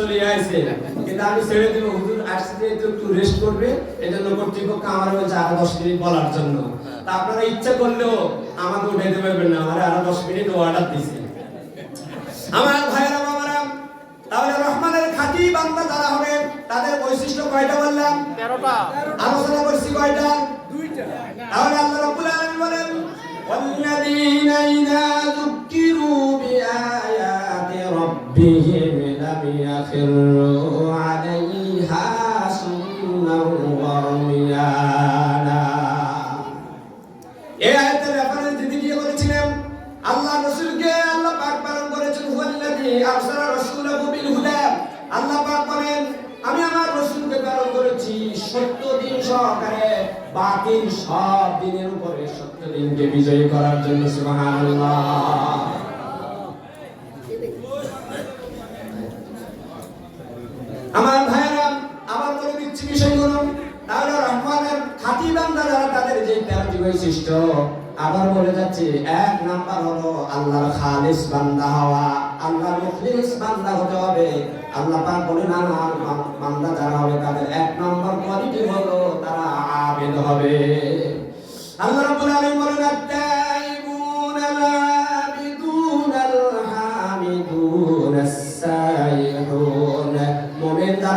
চলে আসছে কিন্তু আমি ছেড়ে দিব হুজুর আসছে যে একটু রেস্ট করবে এজন্য কর্তৃপক্ষ আমার হয়েছে আরও দশ মিনিট বলার জন্য। তা আপনারা ইচ্ছা করলেও আমাকে উঠাইতে পারবেন না আমার আরও দশ মিনিট অর্ডার দিছে। আমার ভাইয়েরা বাবারা তাহলে রহমানের খাঁটি বান্দা যারা হবে তাদের বৈশিষ্ট্য কয়টা বললাম? তেরোটা। আলোচনা করছি কয়টা? দুইটা। তাহলে আল্লাহ রাব্বুল আলামিন বলেন করেছি সত্য দিন সহকারে, বাতিল সব দিনের উপরে সত্য দিনকে বিজয়ী করার জন্য আমার ভাইয়েরা আবার বলে দিচ্ছি তাহলে রহমানের খাতি বান্দা যারা, তাদের যে তেরোটি বৈশিষ্ট্য আবার বলে যাচ্ছে, এক নাম্বার হলো আল্লাহর খালিস বান্দা হওয়া। আল্লাহর মুখলিস বান্দা হতে হবে। আল্লাহ পাক বলেন আমার বান- বান্দা যারা হবে, তাদের এক নম্বর কোয়ালিটি হলো তারা আবেদ হবে। আল্লাহ রাব্বুল আলামিন বলেন, আত-তাইবুন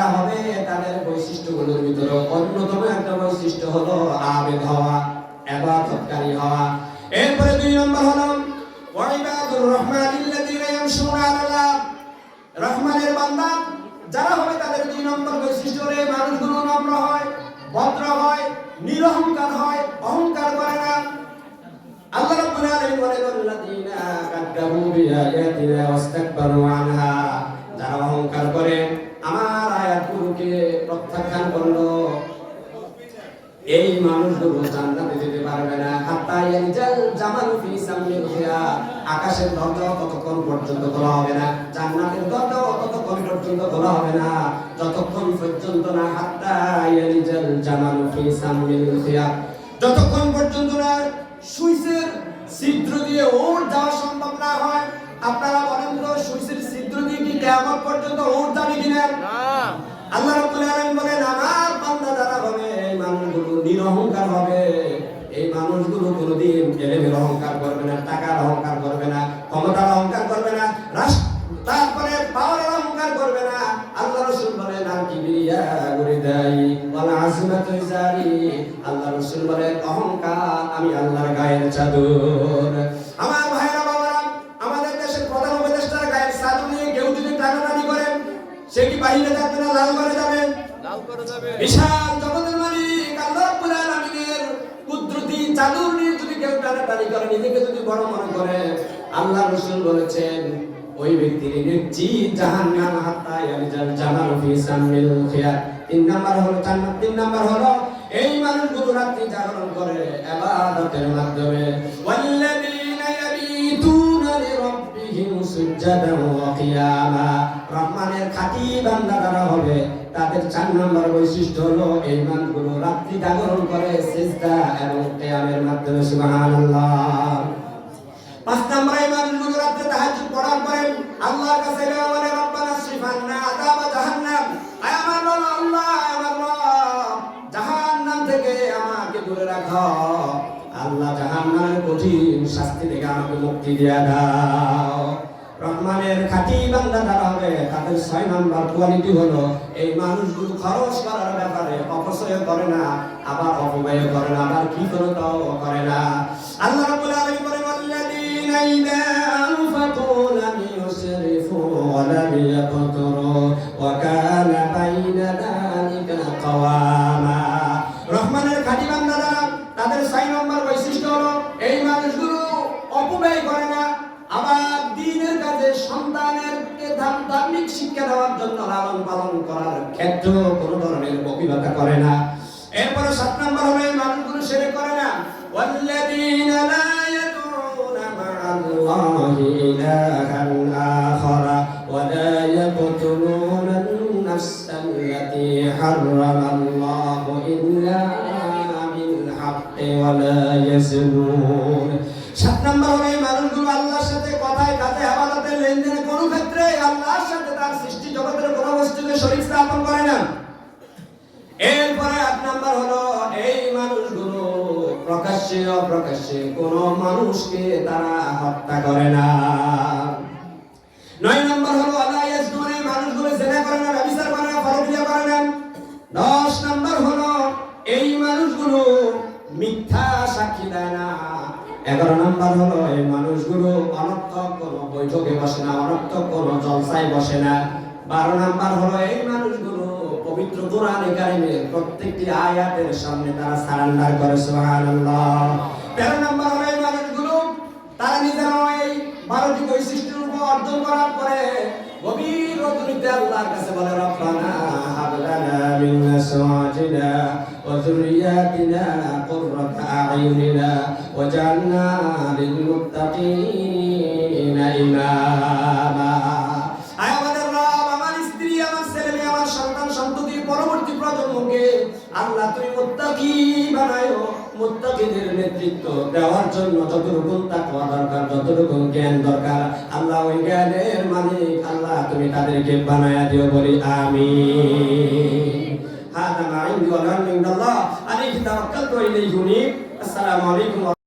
হবে, তাদের বৈশিষ্ট্যগুলোর ভিতরে অন্যতম একটা বৈশিষ্ট্য হলো আবেদ হওয়া। ইবাদতকারী হওয়া এরপরে দুই নম্বর হলো, ওয়াইবাদুর রহমানিল্লাযীনা ইয়ামশুনা আরদ রহমানের বান্দা, যারা হবে তাদের দুই নম্বর বৈশিষ্ট্য হলো মানুষগুলো নম্র হয়, ভদ্র হয়, নিরহংকার হয়, অহংকার করে না। আল্লাহ রাব্বুল আলামিন বলেন, আল্লাযীনা কাদ্দাবু বিআয়াতিনা ওয়াস্তাকবারু আনহা। যারা অহংকার করে আমার আয়াতগুলোকে প্রত্যাখ্যান করল এই মানুষগুলো জান্নাতে যেতে পারবে না হাত্তা ইয়ালজাল জামালু ফি সামিল খিয়া আকাশের দরজা ততক্ষণ পর্যন্ত খোলা হবে না জান্নাতের দরজা ততক্ষণ পর্যন্ত খোলা হবে না যতক্ষণ পর্যন্ত না হাত্তা ইয়ালজাল জামালু ফি সামিল খিয়া যতক্ষণ পর্যন্ত না সুইসের ছিদ্র দিয়ে ওর যাওয়া সম্ভব না হয় আপনারা বলেন তো সুইসের ছিদ্র দিয়ে কি কিয়ামত পর্যন্ত ওর যাবে কিনা? না। আল্লাহ রাব্বুল আলামিন বলেন আমার বান্দা যারা হবে এই মানুষগুলো নিরহংকার হবে। এই মানুষগুলো কোনোদিন এলেমের অহংকার করবে না টাকার অহংকার করবে না ক্ষমতার অহংকার করবে না রাষ্ট্র তারপরে পাওয়ার অহংকার করবে না। আল্লাহ রাসূল বলেন আর গুরিদাই ওয়াল আজমাতু ইজারি। আল্লাহ রাসূল বলেন অহংকার আমি আল্লাহর গায়ের চাদর। আমার ভাইরা বাবারা আমাদের দেশের প্রধান উপদেষ্টার গায়ের চাদর নিয়ে কেউ যদি টানাটানি করেন সে কি বাহিরে যাবে না লাল করে যাবে? লাল করে যাবে। বিশাল জগতের মালিক আল্লাহ চাদর নিয়ে যদি কেউ টানাটানি করে, নিজেকে যদি বড় মনে করে আল্লাহ রাসূল বলেছেন, ওই ব্যক্তির নিশ্চিত জাহান্নাম হাত্তা ইয়ালজাল জামাল ফি সামিল খিয়াত তিন নাম্বার হলো জান্নাত, তিন নাম্বার হলো এই মানুষগুলো রাত্রি জাগরণ করে ইবাদতের মাধ্যমে। ওয়াল্লাযীনা ইয়াবিতুনা লিরাব্বিহিম রহমানের খাঁটি বান্দা যারা হবে তাদের চার নম্বর বৈশিষ্ট্য হলো এই মানুষগুলো রাত্রি জাগরণ করে, সিজদা এবং কিয়ামের মাধ্যমে পাঁচ বলে রব, আল্লাহ থেকে আমাকে আল্লাহ কঠিন শাস্তি থেকে আমাকে মুক্তি দিয়ে দাও। রহমানের খাঁটি বান্দা যারা হবে, তাদের ছয় নাম্বার কোয়ালিটি হলো, এই মানুষগুলো খরচ করার ব্যাপারে অপচয় করে না, আবার অপব্যয় করে না, আবার কি করে তাও করে না। আল্লাহ রাব্বুল আলামিন বলেন আল্লাযীনা ইযা আনফাকু লাম ইউসরিফু ওয়া লাম ইয়াকতুরু ওয়া কানা বাইনা যালিকা রহমানের খাঁটি বান্দা যারা তাদের ছয় বৈশিষ্ট্য হলো, এই মানুষগুলো অপব্যয় করে না আবার দিনের কাজে সন্তানের ধার্মিক শিক্ষা দেওয়ার জন্য লালন পালন করার ক্ষেত্রেও কোনো ধরনের বকিলতা করে না এরপরে সাত নম্বর হলো এই মানুষগুলো সেরে করে না والذين لا يدعون مع الله إلها آخر ولا يقتلون النفس التي حرم الله إلا بالحق ولا يزنون সাত নম্বর হলো এই মানুষগুলো আল্লাহর সাথে কথায় কাজে আবাদতে লেনদেনে কোনো ক্ষেত্রে আল্লাহর সাথে তার সৃষ্টি জগতের কোনো শরীর স্থাপন করে না। এরপরে আট নাম্বার হলো এই মানুষগুলো প্রকাশ্যে অপ্রকাশ্যে কোন মানুষকে তারা হত্যা করে না। এগারো নম্বর হলো, এই মানুষগুলো অনর্থক কোনো বৈঠকে বসে না অনর্থক কোনো জলসায় বসে না। বারো নম্বর হলো, এই মানুষগুলো পবিত্র কোরআনে কারিমের প্রত্যেকটি আয়াতের সামনে তারা সারেন্ডার করে, সুবহানাল্লাহ। তেরো নম্বর হলো, এই মানুষগুলো তারা নিজেরা এই বারোটি বৈশিষ্ট্যের উপর অর্জন করার পরে গভীর রজনীতে আল্লাহর কাছে বলে, রব্বানা হাবলানা মিন আমার ছেলে মেয়ে, আমার সন্তান সন্ততির পরবর্তী আল্লাহ তুমি মুত্তাকি বানায়ো নেতৃত্ব দেওয়ার জন্য দরকার জ্ঞান দরকার, আল্লাহ আল্লাহ তুমি তাদেরকে বানায়া দিও বলি, আমিন। هذا ما عندي والعلم عند الله عليه توكلت واليه انيب السلام عليكم ورحمة